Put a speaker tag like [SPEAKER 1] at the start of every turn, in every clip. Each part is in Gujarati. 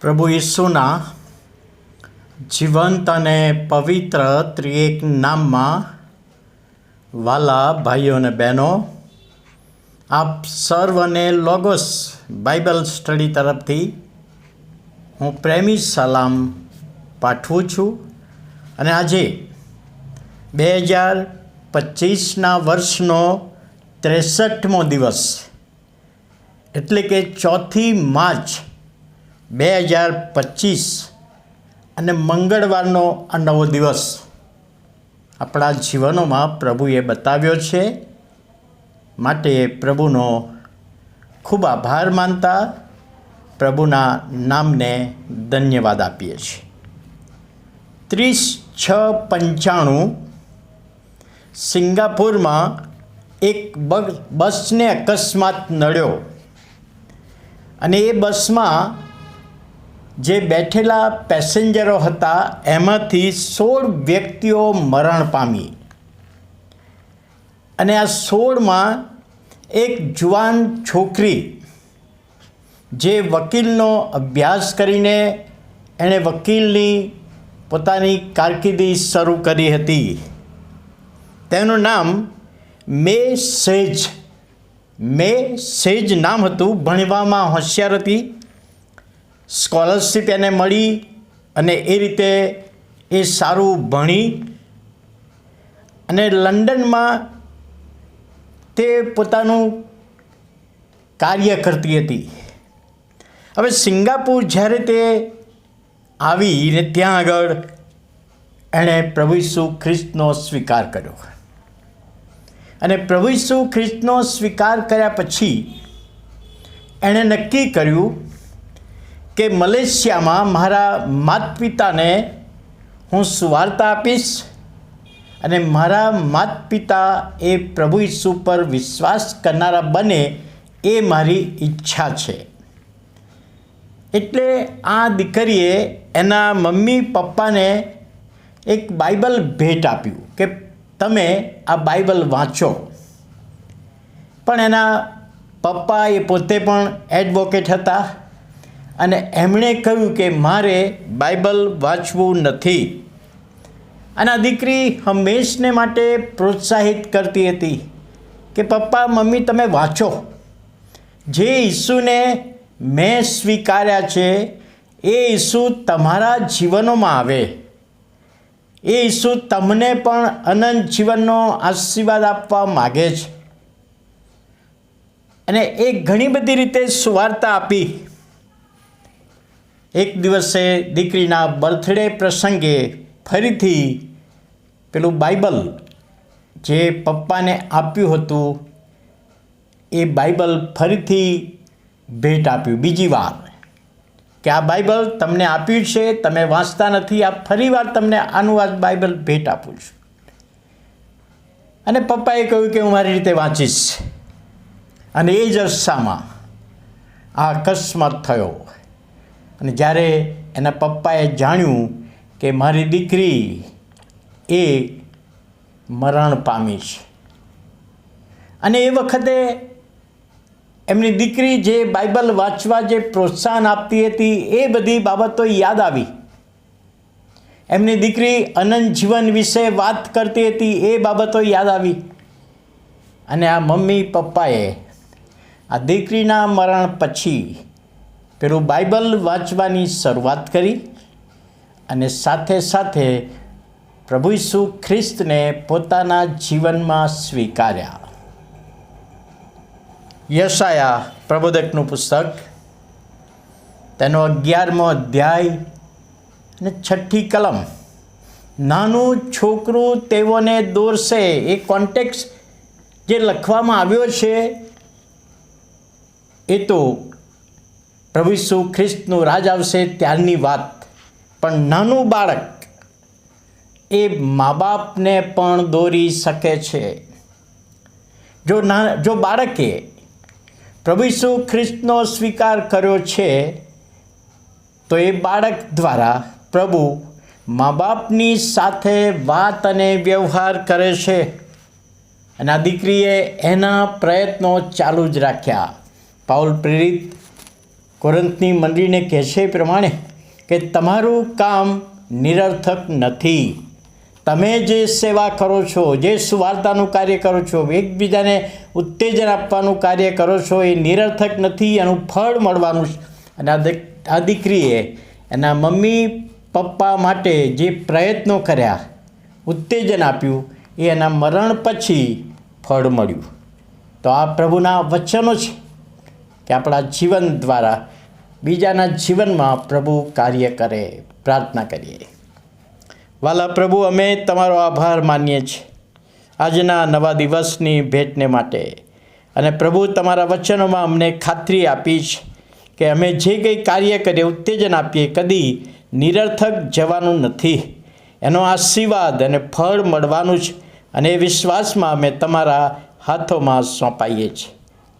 [SPEAKER 1] પ્રભુ ઈસુના જીવંત અને પવિત્ર ત્રિએક નામમાં વાલા ભાઈઓ અને બહેનો, આપ સર્વને લોગોસ બાઇબલ સ્ટડી તરફથી હું પ્રેમી સલામ પાઠવું છું અને આજે બે હજાર પચીસના વર્ષનો ત્રેસઠમો દિવસ એટલે કે ચોથી માર્ચ બે હજાર પચીસ અને મંગળવારનો આ નવો દિવસ આપણા જીવનોમાં પ્રભુએ બતાવ્યો છે. માટે પ્રભુનો ખૂબ આભાર માનતા પ્રભુના નામને ધન્યવાદ આપીએ છીએ. ત્રીસ છ પંચાણું સિંગાપુરમાં એક બસને અકસ્માત નડ્યો. અને એ બસમાં જે બેઠેલા પેસેન્જરો હતા, એમાંથી સોળ વ્યક્તિઓ મરણ પામી. અને આ સોળમાં એક જુવાન છોકરી, જે વકીલનો અભ્યાસ કરીને એણે વકીલની પોતાની કારકિર્દી શરૂ કરી હતી. તેનું નામ મે સેજ મે સેજ નામ હતું, ભણવામાં હોશિયાર હતી. સ્કોલરશિપ એને મળી અને એ રીતે એ સારું ભણી અને લંડનમાં તે પોતાનું કાર્ય કરતી હતી. હવે સિંગાપુર જ્યારે તે આવી ને ત્યાં આગળ એણે પ્રભુ ઈસુ ખ્રિસ્તનો સ્વીકાર કર્યો. અને પ્રભુ ઈસુ ખ્રિસ્તનો સ્વીકાર કર્યા પછી એણે નક્કી કર્યું કે મલેશિયામાં મારા માત પિતાને હું સુવાર્તા આપીશ અને મારા માત પિતા એ પ્રભુ ઈસુ પર વિશ્વાસ કરનારા બને એ મારી ઈચ્છા છે. એટલે આ દીકરીએ એના મમ્મી પપ્પાને એક બાઇબલ ભેટ આપ્યું કે તમે આ બાઇબલ વાંચો. પણ એના પપ્પા એ પોતે પણ એડવોકેટ હતા. અને એમણે કહ્યું કે મારે બાઇબલ વાંચવું નથી. અને આ દીકરી હંમેશને માટે પ્રોત્સાહિત કરતી હતી કે, પપ્પા, મમ્મી, તમે વાંચો. જે ઈસુને મેં સ્વીકાર્યા છે, એ ઈસુ તમારા જીવનોમાં આવે. એ ઈસુ તમને પણ અનંત જીવનનો આશીર્વાદ આપવા માગે છે. અને એ ઘણી બધી રીતે સુવાર્તા આપી. એક દિવસે દીકરીના બર્થડે પ્રસંગે ફરીથી પેલું બાઇબલ જે પપ્પાને આપ્યું હતું, એ બાઇબલ ફરીથી ભેટ આપ્યું. બીજી વાર કે આ બાઇબલ તમને આપ્યું છે, તમે વાંચતા નથી, આ ફરીવાર તમને આનું આ બાઇબલ ભેટ આપું છું. અને પપ્પાએ કહ્યું કે હું મારી રીતે વાંચીશ. અને એ જ અરસામાં આ અકસ્માત થયો. અને જ્યારે એના પપ્પાએ જાણ્યું કે મારી દીકરી એ મરણ પામી છે. અને એ વખતે એમની દીકરી જે બાઇબલ વાંચવા જે પ્રોત્સાહન આપતી હતી એ બધી બાબતો યાદ આવી. એમની દીકરી અનંત જીવન વિશે વાત કરતી હતી એ બાબતો યાદ આવી. અને આ મમ્મી પપ્પાએ આ દીકરીના મરણ પછી પેલું બાઇબલ વાંચવાની શરૂઆત કરી અને સાથે સાથે પ્રભુ ઈસુ ખ્રિસ્તને પોતાના જીવનમાં સ્વીકાર્યા. યશાયા પ્રબોધકનું પુસ્તક, તેનો અગિયારમો અધ્યાય અને છઠ્ઠી કલમ. નાનું છોકરું તેઓને દોરશે, એ કોન્ટેક્સ જે લખવામાં આવ્યો છે, એ તો પ્રભુ ખ્રિસ્તનું રાજ આવશે ત્યારની વાત. પણ નાનું બાળક એ મા બાપને પણ દોરી શકે છે. જો ના, જો બાળકે પ્રભુ ખ્રિસ્તનો સ્વીકાર કર્યો છે, તો એ બાળક દ્વારા પ્રભુ મા બાપની સાથે વાત અને વ્યવહાર કરે છે. અને આ દીકરીએ એના પ્રયત્નો ચાલુ જ રાખ્યા. પાઉલ પ્રેરિત કોરંતની મંડળીને કહે છે એ પ્રમાણે કે તમારું કામ નિરર્થક નથી. તમે જે સેવા કરો છો, જે સુવાર્તાનું કાર્ય કરો છો, એકબીજાને ઉત્તેજન આપવાનું કાર્ય કરો છો, એ નિરર્થક નથી, એનું ફળ મળવાનું અને આ દીકરીએ એના મમ્મી, પપ્પા માટે જે પ્રયત્નો કર્યા, ઉત્તેજન આપ્યું, એ એના મરણ પછી ફળ મળ્યું. તો આ પ્રભુના વચનો છે. કે આપણા જીવન દ્વારા બીજાના જીવનમાં પ્રભુ કાર્ય કરે, પ્રાર્થના કરીએ. વાલા પ્રભુ, અમે તમારો આભાર માનીએ છીએ. આજના નવા દિવસની ભેટને માટે. અને પ્રભુ, તમારા વચનોમાં અમને ખાતરી આપી છે કે અમે જે કંઈ કાર્ય કરીએ, ઉત્તેજન આપીએ, કદી નિરર્થક જવાનું નથી. એનો આશીર્વાદ અને ફળ મળવાનું છે અને એ વિશ્વાસમાં અમે તમારા હાથોમાં સોંપાઈએ છીએ.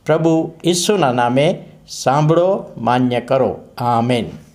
[SPEAKER 1] પ્રભુ ઈસુના નામે સાંભળો માન્ય કરો. આમેન.